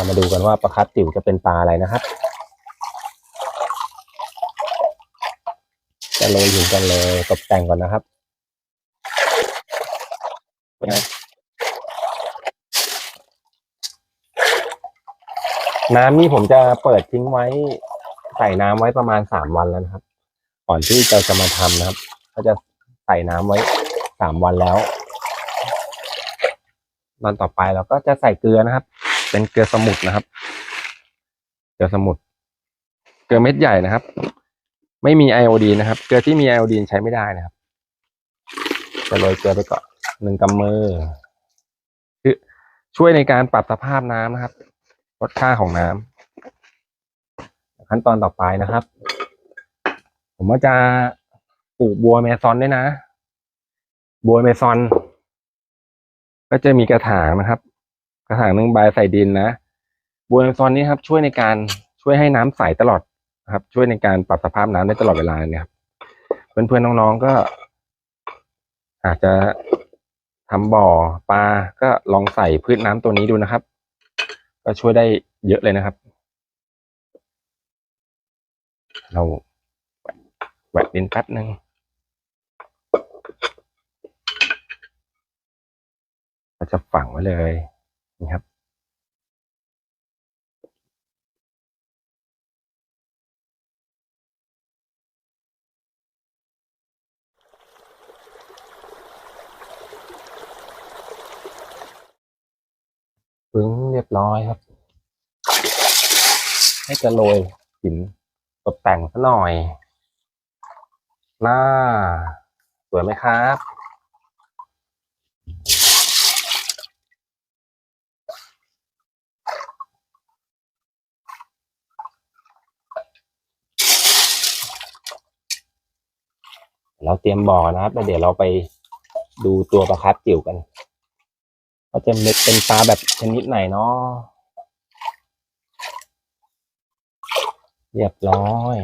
เรามาดูกันว่าปลาคัดจิ๋วจะเป็นปลาอะไรนะครับ จะโรยหินกันเลยตกแต่งก่อนนะครับน้ำนี่ผมจะเปิดทิ้งไว้ใส่น้ำไว้ประมาณสามวันแล้วนะครับ ก่อนที่เราจะมาทำนะครับ ก็จะใส่น้ำไว้สามวันแล้ววันต่อไปเราก็จะใส่เกลือนะครับ เป็นเกลือสมุทรนะครับ เกลือสมุทรเกลือเม็ดใหญ่นะครับ ไม่มีไอโอดีนนะครับ เกลือที่มีไอโอดีนใช้ไม่ได้นะครับ จะโรยเกลือไปก่อนหนึ่งกำมือคือช่วยในการปรับสภาพน้ำนะครับรสชาติของน้ำขั้นตอนต่อไปนะครับ ผมว่าจะปลูกบัวเมซอนด้วยนะ บัวเมซอน ก็จะมีกระถางนะครับ กระถางหนึ่งใบใส่ดินนะบัวเมซอนนี้ครับช่วยในการช่วยให้น้ำใสตลอดครับ ช่วยในการปรับสภาพน้ำได้ตลอดเวลาเนี่ยครับเพื่อนๆน้องๆก็ อาจจะทำบ่อปลาก็ลองใส่พืชน้ำตัวนี้ดูนะครับ ก็ช่วยได้เยอะเลยนะครับ เราแหวกดินแป๊บหนึ่งเราจะฝังไว้เลย นี่ครับ ปึ้งเรียบร้อยครับ ให้จะโรยหินตกแต่งซะหน่อยหน้าสวยไหมครับ เราเตรียมบ่อนะครับแล้วเดี๋ยวเราไปดูตัวปลาคัดจิ๋วกันว่าจะเป็นปลาแบบชนิดไหนเนาะเรียบร้อย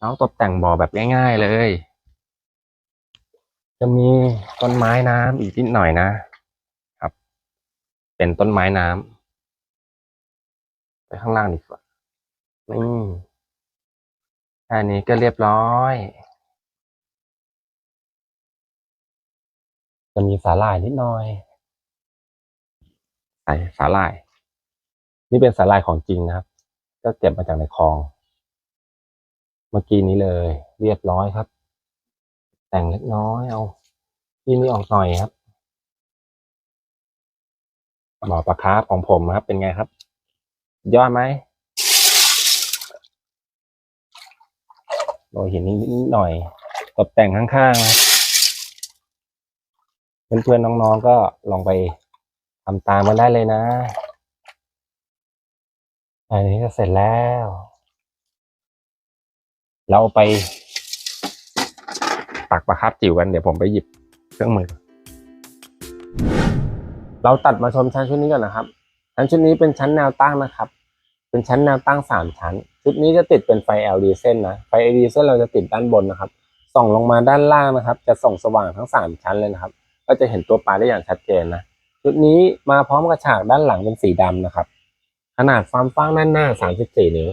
น้องตกแต่งบ่อแบบง่าย ๆเลย จะมีต้นไม้น้ำอีกนิดหน่อยนะครับ เป็นต้นไม้น้ำไปข้างล่างดีกว่านี่แค่นี้ก็เรียบร้อย จะมีสาหร่ายนิดหน่อยใส่สาหร่าย นี่เป็นสาหร่ายของจริงนะครับ ก็เก็บมาจากในคลอง เมื่อกี้นี้เลย เรียบร้อยครับ แต่งเล็กน้อยเอาที่นี่ออกหน่อยครับหมอปลาคาร์ฟของผมครับ เป็นไงครับ ยอดไหมโรยหินนิดหน่อย ตกแต่งข้างๆนะครับ เพื่อนๆน้องๆก็ลองไปทำตามมาได้เลยนะ อันนี้ก็เสร็จแล้ว เราไป ตักปลาคาร์ฟจิ๋วกันเดี๋ยวผมไปหยิบเครื่องมือ เราตัดมาชมชั้นชุดนี้ก่อนนะครับ ชั้นชุดนี้เป็นชั้นแนวตั้งนะครับ เป็นชั้นแนวตั้งสามชั้น ชุดนี้จะติดเป็นไฟ LED เส้นนะ ไฟ LED เส้นเราจะติดด้านบนนะครับ ส่องลงมาด้านล่างนะครับ จะส่องสว่างทั้งสามชั้นเลยนะครับ ก็จะเห็นตัวปลาได้อย่างชัดเจนนะชุดนี้มาพร้อมกับฉากด้านหลังเป็นสีดำนะครับ ขนาดความกว้างด้านหน้า 34 นิ้ว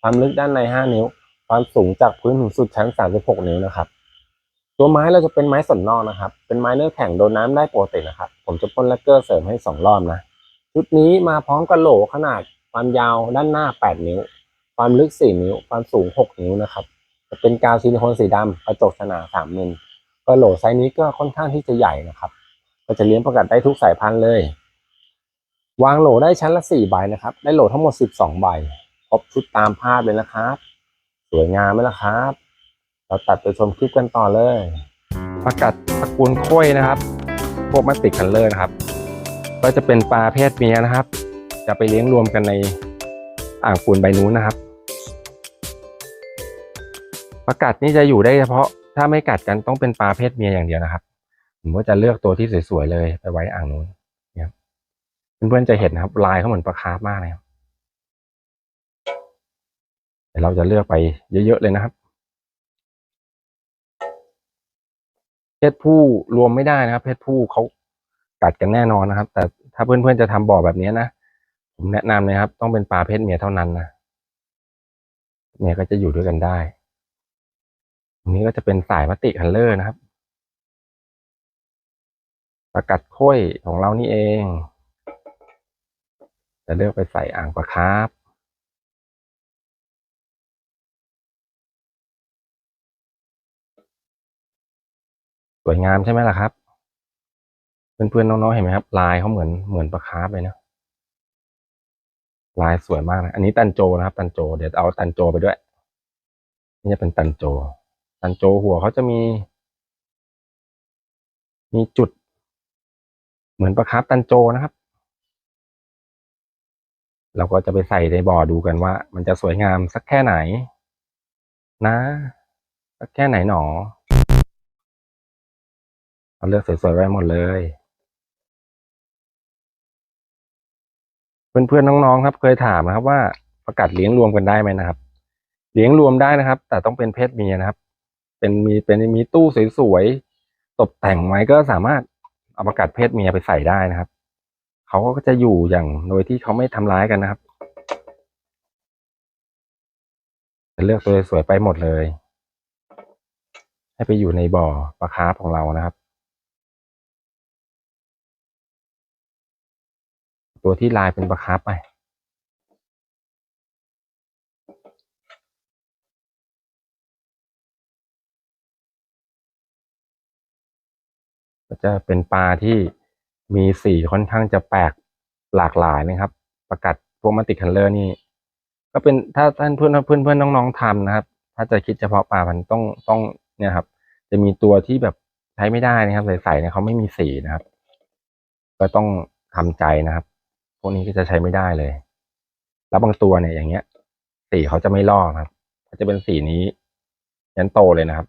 ความลึกด้านใน 5 นิ้ว ความสูงจากพื้นถึงสุดชั้น 36 นิ้วนะครับ ตัวไม้เราจะเป็นไม้สนนอกนะครับ เป็นไม้เนื้อแข็งโดนน้ำได้ปกตินะครับ ผมจะพ่นแลกเกอร์เสริมให้ 2 รอบนะ ชุดนี้มาพร้อมกับโหลขนาดความยาวด้านหน้า 8 นิ้ว ความลึก 4 นิ้ว ความสูง 6 นิ้วนะครับ จะเป็นกาวซิลิโคนสีดำกระจกขนาด3มิล ก็โหลไซส์นี้ก็ค่อนข้างที่จะใหญ่นะครับ ก็จะเลี้ยงประกัดได้ทุกสายพันธุ์เลย วางโหลได้ชั้นละ4ใบนะครับ ได้โหลทั้งหมด12ใบครบชุดตามภาพเลยนะครับ สวยงามไหมล่ะครับ เราตัดไปชมคลิปกันต่อเลยประกัดตระกูลค้อยนะครับ พวกมัตติคันเลอร์นะครับ ก็จะเป็นปลาเพศเมียนะครับ จะไปเลี้ยงรวมกันในอ่างปูนใบนู้นนะครับประกัดนี่จะอยู่ได้เฉพาะ ถ้าไม่กัดกันต้องเป็นปลาเพศเมียอย่างเดียวนะครับผมก็จะเลือกตัวที่สวยๆเลยไปไว้อ่างนู้นเนี่ยครับเพื่อนๆจะเห็นนะครับลายเขาเหมือนปลาคาร์ฟมากเลยครับเดี๋ยวเราจะเลือกไปเยอะๆเลยนะครับเพศผู้รวมไม่ได้นะครับเพศผู้เขากัดกันแน่นอนนะครับ แต่ถ้าเพื่อนๆจะทำบ่อแบบนี้นะผมแนะนำเลยครับ ต้องเป็นปลาเพศเมียเท่านั้นนะเมียก็จะอยู่ด้วยกันได้ อันนี้ก็จะเป็นสายมัตติคัลเลอร์นะครับประกัดค้อยของเรานี่เอง จะเลือกไปใส่อ่างปลาคร์ฟสวยงามใช่ไหมล่ะครับ เพื่อนๆน้องๆเห็นไหมครับ ลายเขาเหมือนเหมือนปลาคาร์ฟเลยนะ ลายสวยมากนะ อันนี้ตันโจนะครับ ตันโจ เดี๋ยวเอาตันโจไปด้วย นี่จะเป็นตันโจ ตันโจหัวเขาจะมี มีจุด เหมือนปลาคาร์ฟตันโจนะครับ เราก็จะไปใส่ในบ่อดูกันว่า มันจะสวยงามสักแค่ไหน นะสักแค่ไหนหนอเราเลือกสวยๆไว้หมดเลย เพื่อนๆน้องๆครับ เคยถามนะครับว่าประกัดเลี้ยงรวมกันได้ไหมนะครับ เลี้ยงรวมได้นะครับ แต่ต้องเป็นเพศเมียนะครับ เป็นมีเป็นมีตู้สวยๆตกแต่งไว้ก็สามารถเอาประกัดเพศเมียไปใส่ได้นะครับเขาก็จะอยู่อย่างโดยที่เขาไม่ทำร้ายกันนะครับจะเลือกตัวสวยๆไปหมดเลย ให้ไปอยู่ในบ่อปลาคาร์ฟของเรานะครับ ตัวที่ลายเป็นปลาคาร์ฟไป ก็จะเป็นปลาที่มีสีค่อนข้างจะแปลกหลากหลายนะครับ ประกัดพวกมัตติคันเลอร์นี่ ก็เป็นถ้าท่านเพื่อนเพื่อนเพื่อนน้องๆทำนะครับ ถ้าจะคิดเฉพาะปลาพันต้องต้องเนี่ยครับ จะมีตัวที่แบบใช้ไม่ได้นะครับ ใสๆเนี่ยเขาไม่มีสีนะครับ ก็ต้องทำใจนะครับ พวกนี้ก็จะใช้ไม่ได้เลย แล้วบางตัวเนี่ยอย่างเงี้ย สีเขาจะไม่ลอกครับเขาจะเป็นสีนี้ยันโตเลยนะครับ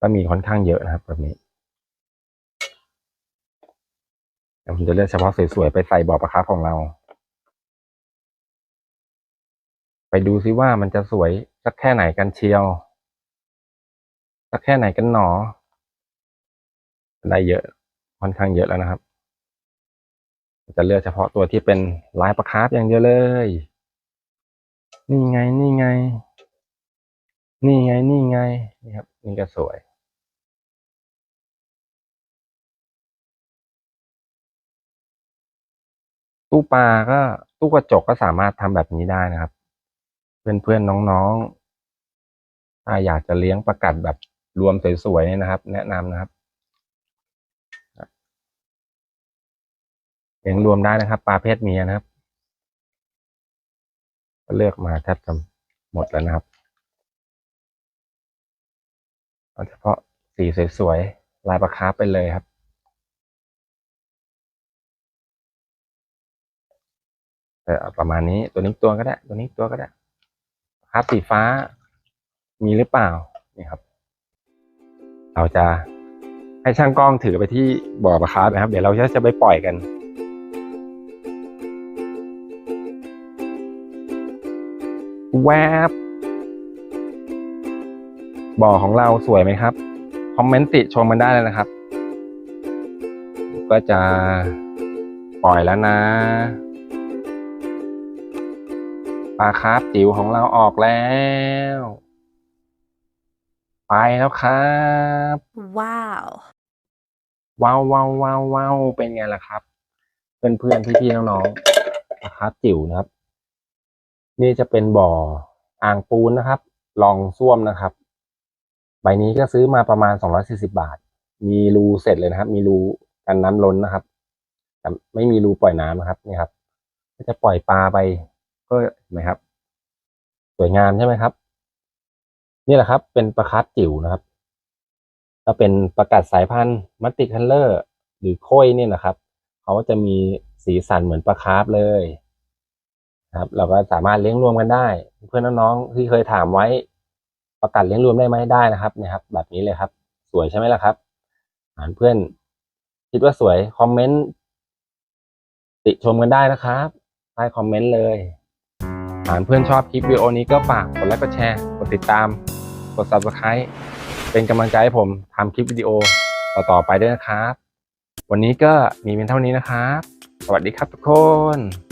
ก็มีค่อนข้างเยอะนะครับแบบนี้ เดี๋ยวผมจะเลือกเฉพาะสวยๆไปใส่บ่อปลาคาร์ฟของเรา ไปดูซิว่ามันจะสวยสักแค่ไหนกันเชียว สักแค่ไหนกันหนอ ได้เยอะค่อนข้างเยอะแล้วนะครับ จะเลือกเฉพาะตัวที่เป็นลายประคาร์ฟอย่างเดียวเลย นี่ไงนี่ไง นี่ไงนี่ไงนี่ครับ นี่ก็สวย ตู้ปลาก็ตู้กระจกก็สามารถทำแบบนี้ได้นะครับ เพื่อนๆนน้องๆถ้าอยากจะเลี้ยงประกัดแบบรวมสวยๆเนี่ยนะครับ แนะนำนะครับเลี้ยงรวมได้นะครับ ปลาเพศเมียนะครับก็เลือกมาแทบจะหมดแล้วนะครับเอาเฉพาะสีสวยๆลายประคาร์ฟไปเลยครับ เออประมาณนี้ตัวนี้ตัวก็ได้ ตัวนี้ตัวก็ได้ ครับสีฟ้ามีหรือเปล่านี่ครับ เราจะให้ช่างกล้องถือไปที่บ่อปลาคาร์ฟนะครับ เดี๋ยวเราจะจะไปปล่อยกันแวบบ่อของเราสวยไหมครับ คอมเมนต์ติชมมันได้เลยนะครับ ก็จะปล่อยแล้วนะ ปลาคาร์ฟจิ๋วของเราออกแล้ว ไปแล้วครับ Wow. ว้าวว้าวว้าวว้าวเป็นไงล่ะครับ เพื่อนเพื่อนพี่พี่ๆน้องๆปลาคาร์ฟจิ๋วนะครับ นี่จะเป็นบ่ออ่างปูนนะครับ ลองส้วมนะครับ ใบนี้ก็ซื้อมาประมาณสองร้อยสี่สิบาท มีรูเสร็จเลยนะครับ มีรูกันน้ำล้นนะครับ แต่ไม่มีรูปล่อยน้ำนะครับนี่ครับ ก็จะปล่อยปลาไป ก็เห็นไหมครับ สวยงามใช่ไหมครับ นี่แหละครับ เป็นปลาคัดจิ๋วนะครับถ้าเป็นประกาศสายพันธุ์มัตติคัลเลอร์ หรือค้ยเนี่ยนะครับเขาจะมีสีสันเหมือนปลาคาร์ฟเลยครับ เราก็สามารถเลี้ยงรวมกันได้ เพื่อนน้องๆที่เคยถามไว้ ประกาศเลี้ยงรวมได้ไหมได้นะครับเนี่ยครับ แบบนี้เลยครับ สวยใช่ไหมล่ะครับอ่านเพื่อน คิดว่าสวยคอมเมนต์ติชมกันได้นะครับใต้คอมเมนต์เลย หากเพื่อนชอบคลิปวิดีโอนี้ก็ฝากกดไลค์กดแชร์กดติดตาม กด subscribe เป็นกำลังใจให้ผมทำคลิปวิดีโอต่อๆไปด้วยนะครับ วันนี้ก็มีเป็นเท่านี้นะครับ สวัสดีครับทุกคน